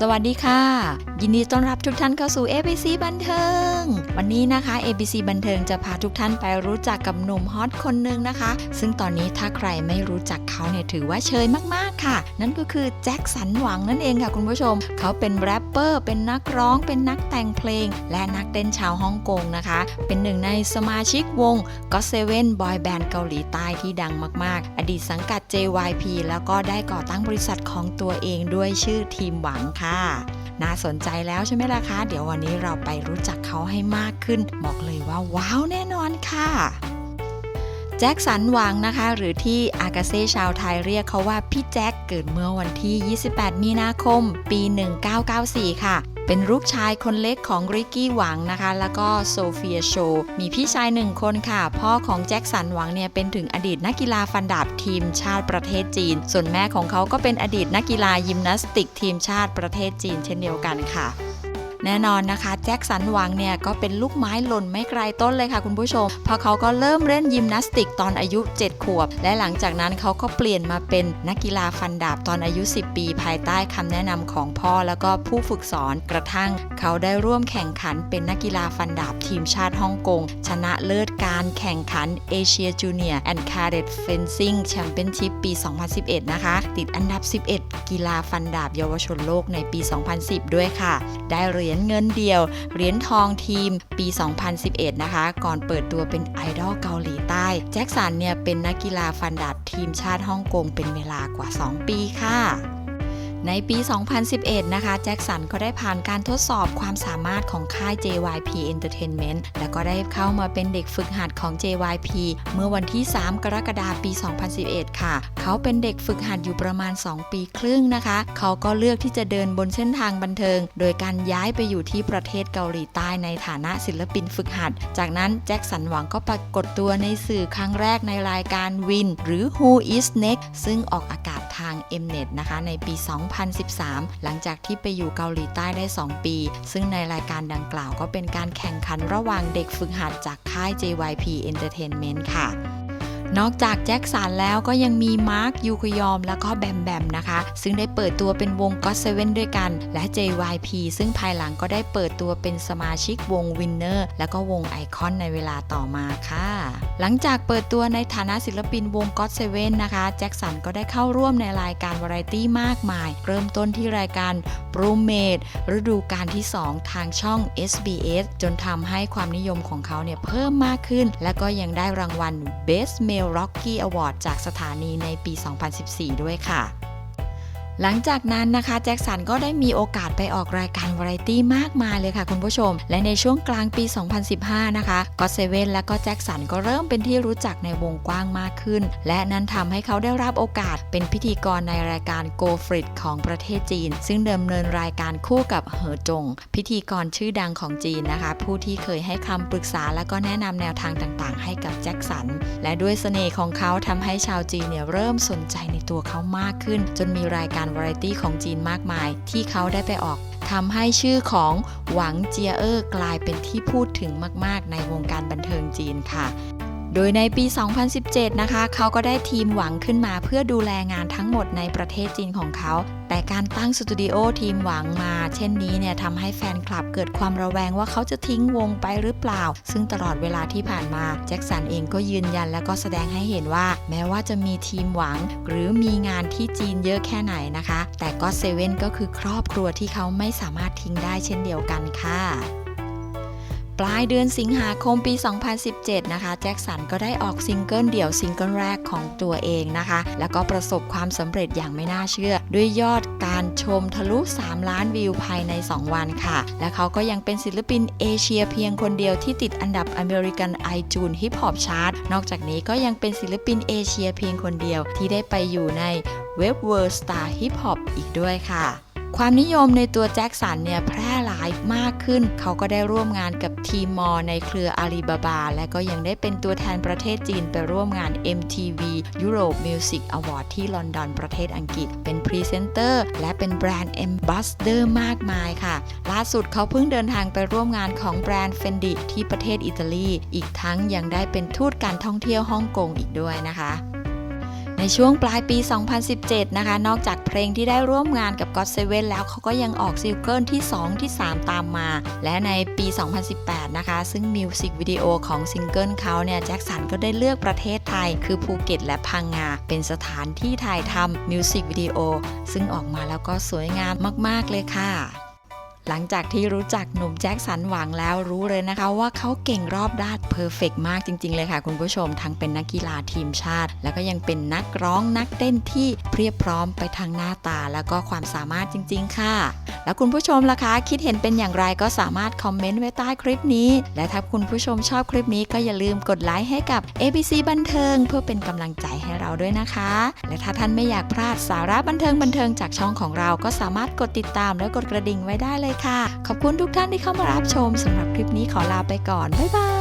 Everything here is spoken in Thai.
สวัสดีค่ะ ยินดีต้อนรับทุกท่านเข้าสู่ ABC บันเทิง วันนี้นะคะ ABC บันเทิงจะพาทุกท่านไปรู้จักกับหนุ่มฮอตคนหนึ่งนะคะ ซึ่งตอนนี้ถ้าใครไม่รู้จักเขาเนี่ยถือว่าเชยมากๆค่ะ นั่นก็คือแจ็คสันหวังนั่นเองค่ะคุณผู้ชม เขาเป็นแรปเปอร์ เป็นนักร้อง เป็นนักแต่งเพลง และนักเต้นชาวฮ่องกงนะคะ เป็นหนึ่งในสมาชิกวงก็เซเว่นบอยแบนด์เกาหลีใต้ที่ดังมากๆ อดีตสังกัด JYP แล้วก็ได้ก่อตั้งบริษัทของตัวเองด้วยชื่อทีมหวังค่ะ น่าสนใจแล้วใช่ไหมล่ะคะ เดี๋ยววันนี้เราไปรู้จักเขาให้มากขึ้น บอกเลยว่าว้าวแน่นอนค่ะ แจ็คสันหวังนะคะ หรือที่อากาเซ่ชาวไทยเรียกเขาว่าพี่แจ็คเกิดเมื่อวันที่ 28 มีนาคม ปี 1994 ค่ะ เป็นลูกชายคนเล็กของริกกี้หวังนะคะ แล้วก็โซเฟียโช มีพี่ชายหนึ่งคนค่ะ พ่อของแจ็คสันหวังเนี่ยเป็นถึงอดีตนักกีฬาฟันดาบทีมชาติประเทศจีน ส่วนแม่ของเขาก็เป็นอดีตนักกีฬายิมนาสติกทีมชาติประเทศจีน เช่นเดียวกันค่ะ แน่นอนนะคะแจ็คสันหวังเนี่ยก็เป็นลูกไม้หล่นไม่ไกลต้นเลยค่ะคุณผู้ชม เพราะเขาก็เริ่มเล่นยิมนาสติกตอนอายุ 7 ขวบ และหลังจากนั้นเขาก็เปลี่ยนมาเป็นนักกีฬาฟันดาบตอนอายุ 10 ปี ภายใต้คำแนะนำของพ่อแล้วก็ผู้ฝึกสอนกระทั่ง เขาได้ร่วมแข่งขันเป็นนักกีฬาฟันดาบทีมชาติฮ่องกง ชนะเลิศการแข่งขันเอเชียจูเนียร์แอนด์คาร์เดตเฟนซิ่งแชมเปี้ยนชิพปี 2011 นะคะ ติดอันดับ 11 กีฬาฟันดาบเยาวชนโลกในปี 2010 ด้วยค่ะ ได้เหรียยญเงินเดียว เหรียญทองทีมปี 2011 นะคะ ก่อนเปิดตัวเป็นไอดอลเกาหลีใต้ แจ็คสันเนี่ยเป็นนักกีฬาฟันดาบทีมชาติฮ่องกงเป็นเวลากว่า 2 ปีค่ะ ในปี 2011 นะคะ แจ็คสันก็ได้ผ่านการทดสอบความสามารถของค่าย JYP Entertainment และก็ได้เข้ามาเป็นเด็กฝึกหัดของ JYP เมื่อวันที่ 3 กรกฎาคมปี 2011 ค่ะ เขาเป็นเด็กฝึกหัดอยู่ประมาณ 2 ปีครึ่งนะคะ เขาก็เลือกที่จะเดินบนเส้นทางบันเทิง โดยการย้ายไปอยู่ที่ประเทศเกาหลีใต้ในฐานะศิลปินฝึกหัด จากนั้นแจ็คสันหวังก็ปรากฏตัวในสื่อครั้งแรกในรายการ Win หรือ Who is Next ซึ่งออกอากาศ ทาง Mnet นะคะ ในปี 2013 หลังจากที่ไปอยู่เกาหลีใต้ได้ 2 ปี ซึ่งในรายการดังกล่าวก็เป็นการแข่งขันระหว่างเด็กฝึกหัดจากค่าย JYP Entertainment ค่ะ นอกจากแจ็คสันแล้วก็ยังมีมาร์คยูคยอมแล้วก็แบมแบมนะคะ ซึ่งได้เปิดตัวเป็นวงก็เซเว่นด้วยกัน และ JYP ซึ่งภายหลังก็ได้เปิดตัวเป็นสมาชิกวงวินเนอร์แล้วก็วงไอคอนในเวลาต่อมาค่ะ หลังจากเปิดตัวในฐานะศิลปินวงก็เซเว่นนะคะ แจ็คสันก็ได้เข้าร่วมในรายการวาไรตี้มากมาย เริ่มต้นที่รายการ b r o m a d e ฤดูกาลที่ 2 ทางช่อง SBS จนทำให้ความนิยมของเขาเนี่ยเพิ่มมากขึ้น และก็ยังได้รางวัล Best Male Rocky Award จากสถานีในปี 2014 ด้วยค่ะ หลังจากนั้นนะคะแจ็คสันก็ได้มีโอกาสไปออกรายการวาไรตี้มากมายเลยค่ะคุณผู้ชม และในช่วงกลางปี 2015 นะคะก็เซเว่นและก็แจ็คสันก็เริ่มเป็นที่รู้จักในวงกว้างมากขึ้น และนั้นทำให้เขาได้รับโอกาสเป็นพิธีกรในรายการ Go f r i t ของประเทศจีน ซึ่งดำเนินรายการคู่กับเหอจง พิธีกรชื่อดังของจีนนะคะ ผู้ที่เคยให้คำปรึกษาและก็แนะนำแนวทางต่างๆ ให้กับแจ็คสัน และด้วยเสน่ห์ของเขาทำให้ชาวจีนเนี่ยเริ่มสนใจในตัวเขามากขึ้น จนมีรายการวาไรตี้ของจีนมากมาย ที่เขาได้ไปออกทำให้ชื่อของหวังเจียเออร์กลายเป็นที่พูดถึงมาก ๆ ในวงการบันเทิงจีนค่ะ โดยในปี 2017 นะคะ เขาก็ได้ทีมหวังขึ้นมาเพื่อดูแลงานทั้งหมดในประเทศจีนของเขา แต่การตั้งสตูดิโอทีมหวังมา เช่นนี้เนี่ยทำให้แฟนคลับเกิดความระแวงว่าเขาจะทิ้งวงไปหรือเปล่า ซึ่งตลอดเวลาที่ผ่านมา แจ็คสันเองก็ยืนยันและก็แสดงให้เห็นว่า แม้ว่าจะมีทีมหวัง หรือมีงานที่จีนเยอะแค่ไหนนะคะ แต่ก็เซเว่นก็คือครอบครัวที่เขาไม่สามารถทิ้งได้เช่นเดียวกันค่ะ ปลายเดือนสิงหาคมปี 2017 นะคะ แจ็คสันก็ได้ออกซิงเกิลเดี่ยวซิงเกิลแรกของตัวเองนะคะ แล้วก็ประสบความสำเร็จอย่างไม่น่าเชื่อ ด้วยยอดการชมทะลุ 3 ล้านวิวภายใน 2 วันค่ะ และเขาก็ยังเป็นศิลปินเอเชียเพียงคนเดียวที่ติดอันดับอเมริกันไอจูนฮิปฮอปชาร์ตนอกจากนี้ก็ยังเป็นศิลปินเอเชียเพียงคนเดียวที่ได้ไปอยู่ในเว็บเวิร์สตาร์ฮิปฮอปอีกด้วยค่ะ ความนิยมในตัวแจ็คสันเนี่ยแพร่หลายมากขึ้น เขาก็ได้ร่วมงานกับทีมมอในเครืออาลีบาบา และก็ยังได้เป็นตัวแทนประเทศจีนไปร่วมงาน MTV Europe Music Award ที่ลอนดอนประเทศอังกฤษ เป็นพรีเซนเตอร์และเป็นแบรนด์ a m b a s s a d o r มากมายค่ะ ล่าสุดเขาเพิ่งเดินทางไปร่วมงานของแบรนด์ Fendi ที่ประเทศอิตาลี อีกทั้งยังได้เป็นทูตการท่องเที่ยวฮ่องกงอีกด้วยนะคะ ในช่วงปลายปี 2017 นะคะ นอกจากเพลงที่ได้ร่วมงานกับ God Seven แล้วเขาก็ยังออกซิงเกิลที่ 2 ที่ 3 ตามมา และในปี 2018 นะคะ ซึ่งมิวสิกวิดีโอของซิงเกิลเขาเนี่ยแจ็คสันก็ได้เลือกประเทศไทย คือภูเก็ตและพังงา เป็นสถานที่ถ่ายทำมิวสิกวิดีโอซึ่งออกมาแล้วก็สวยงามมาก ๆ เลยค่ะ หลังจากที่รู้จักหนุ่มแจ็คสันหวังแล้วรู้เลยนะคะ ว่าเขาเก่งรอบด้านเพอร์เฟกมากจริง ๆ เลยค่ะคุณผู้ชม ทั้งเป็นนักกีฬาทีมชาติ แล้วก็ยังเป็นนักร้องนักเต้นที่เพียบพร้อมไปทางหน้าตา แล้วก็ความสามารถจริง ๆ ค่ะ แล้วคุณผู้ชมล่ะคะ คิดเห็นเป็นอย่างไรก็สามารถคอมเมนต์ไว้ใต้คลิปนี้ และถ้าคุณผู้ชมชอบคลิปนี้ก็อย่าลืมกดไลค์ให้กับ ABC บันเทิง เพื่อเป็นกำลังใจให้เราด้วยนะคะ และถ้าท่านไม่อยากพลาดสาระบันเทิงบันเทิงจากช่องของเราก็สามารถกดติดตามและกดกระดิ่งไว้ได้เลยค่ะ ขอบคุณทุกท่านที่เข้ามารับชมสำหรับคลิปนี้ขอลาไปก่อน บ๊ายบาย